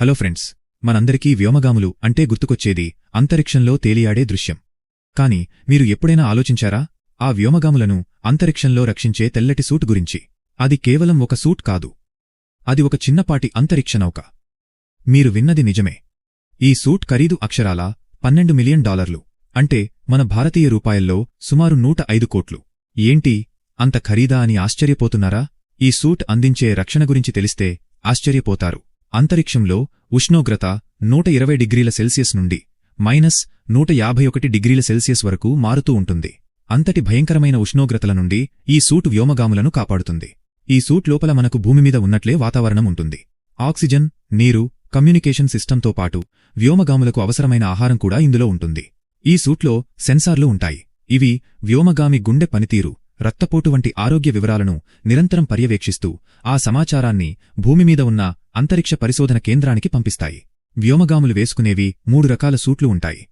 Hello friends మనందరికీ వ్యోమగాములు అంటే గుర్తుకొచ్చేది అంతరిక్షంలో తేలియాడే దృశ్యం. కాని మీరు ఎప్పుడైనా ఆలోచించారా? ఆ వ్యోమగాములను అంతరిక్షంలో రక్షించే తెల్లటి సూట్ గురించి. అది కేవలం ఒక సూట్ కాదు. అది ఒక చిన్నపాటి అంతరిక్ష నౌక మీరు విన్నది నిజమే. ఈ సూట్ ఖరీదు అక్షరాల? పన్నెండు మిలియన్ డాలర్లు. అంటే మన భారతీయ రూపాయల్లో సుమారు నూట ఐదు కోట్లు. ఏంటి? అంత ఖరీదా అని ఆశ్చర్యపోతున్నారా? ఈ సూట్ అందించే రక్షణ గురించి తెలిస్తే ఆశ్చర్యపోతారు. అంతరిక్షంలో ఉష్ణోగ్రత నూట ఇరవై డిగ్రీల సెల్సియస్ నుండి మైనస్ నూట యాభై ఒకటి డిగ్రీల సెల్సియస్ వరకు మారుతూ ఉంటుంది. అంతటి భయంకరమైన ఉష్ణోగ్రతల నుండి ఈ సూట్ వ్యోమగాములను కాపాడుతుంది. ఈ సూట్ లోపల మనకు భూమిమీద ఉన్నట్లే వాతావరణం ఉంటుంది. ఆక్సిజన్ నీరు కమ్యూనికేషన్ సిస్టంతో పాటు వ్యోమగాములకు అవసరమైన ఆహారం కూడా ఇందులో ఉంటుంది. ఈ సూట్లో సెన్సార్లు ఉంటాయి. ఇవి వ్యోమగామి గుండె పనితీరు రక్తపోటు వంటి ఆరోగ్య వివరాలను నిరంతరం పర్యవేక్షిస్తూ ఆ సమాచారాన్ని భూమిమీద ఉన్న అంతరిక్ష పరిశోధన కేంద్రానికి పంపిస్తాయి. వ్యోమగాములు వేసుకునేవి మూడు రకాల సూట్లు ఉంటాయి.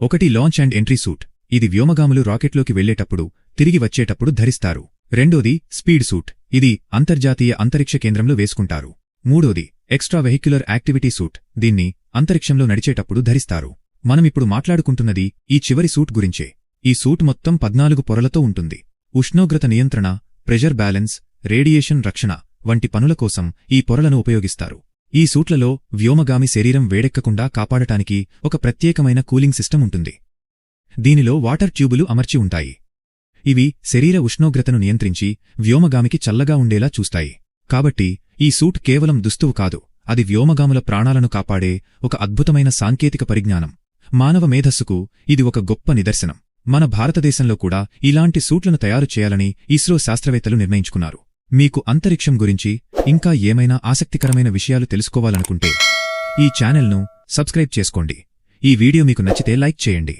ఒకటి లాంచ్ అండ్ ఎంట్రీ సూట్ ఇది వ్యోమగాములు రాకెట్లోకి వెళ్ళేటప్పుడు తిరిగి వచ్చేటప్పుడు ధరిస్తారు. రెండోది స్పీడ్ సూట్ ఇది అంతర్జాతీయ అంతరిక్ష కేంద్రంలో వేసుకుంటారు. మూడోది ఎక్స్ట్రా వెహిక్యులర్ యాక్టివిటీ సూట్ దీన్ని అంతరిక్షంలో నడిచేటప్పుడు ధరిస్తారు. మనమిప్పుడు మాట్లాడుకుంటున్నది ఈ చివరి సూట్ గురించే. ఈ సూట్ మొత్తం పద్నాలుగు పొరలతో ఉంటుంది. ఉష్ణోగ్రత నియంత్రణ ప్రెషర్ బ్యాలెన్స్ రేడియేషన్ రక్షణ. వంటి పనుల కోసం ఈ పొరలను ఉపయోగిస్తారు. ఈ సూట్లలో వ్యోమగామి శరీరం వేడెక్కకుండా కాపాడటానికి ఒక ప్రత్యేకమైన కూలింగ్ సిస్టమ్ ఉంటుంది. దీనిలో వాటర్ ట్యూబులు అమర్చి ఉంటాయి. ఇవి శరీర ఉష్ణోగ్రతను నియంత్రించి వ్యోమగామికి చల్లగా ఉండేలా చూస్తాయి. కాబట్టి ఈ సూట్ కేవలం దుస్తువు కాదు అది వ్యోమగాముల ప్రాణాలను కాపాడే ఒక అద్భుతమైన సాంకేతిక పరిజ్ఞానం. మానవ మేధస్సుకు ఇది ఒక గొప్ప నిదర్శనం. మన భారతదేశంలో కూడా ఇలాంటి సూట్లను తయారు చేయాలని ఇస్రో శాస్త్రవేత్తలు నిర్ణయించుకున్నారు. మీకు అంతరిక్షం గురించి ఇంకా ఏమైనా ఆసక్తికరమైన విషయాలు తెలుసుకోవాలనుకుంటే ఈ ఛానల్ను సబ్స్క్రైబ్ చేసుకోండి. ఈ వీడియో మీకు నచ్చితే లైక్ చేయండి.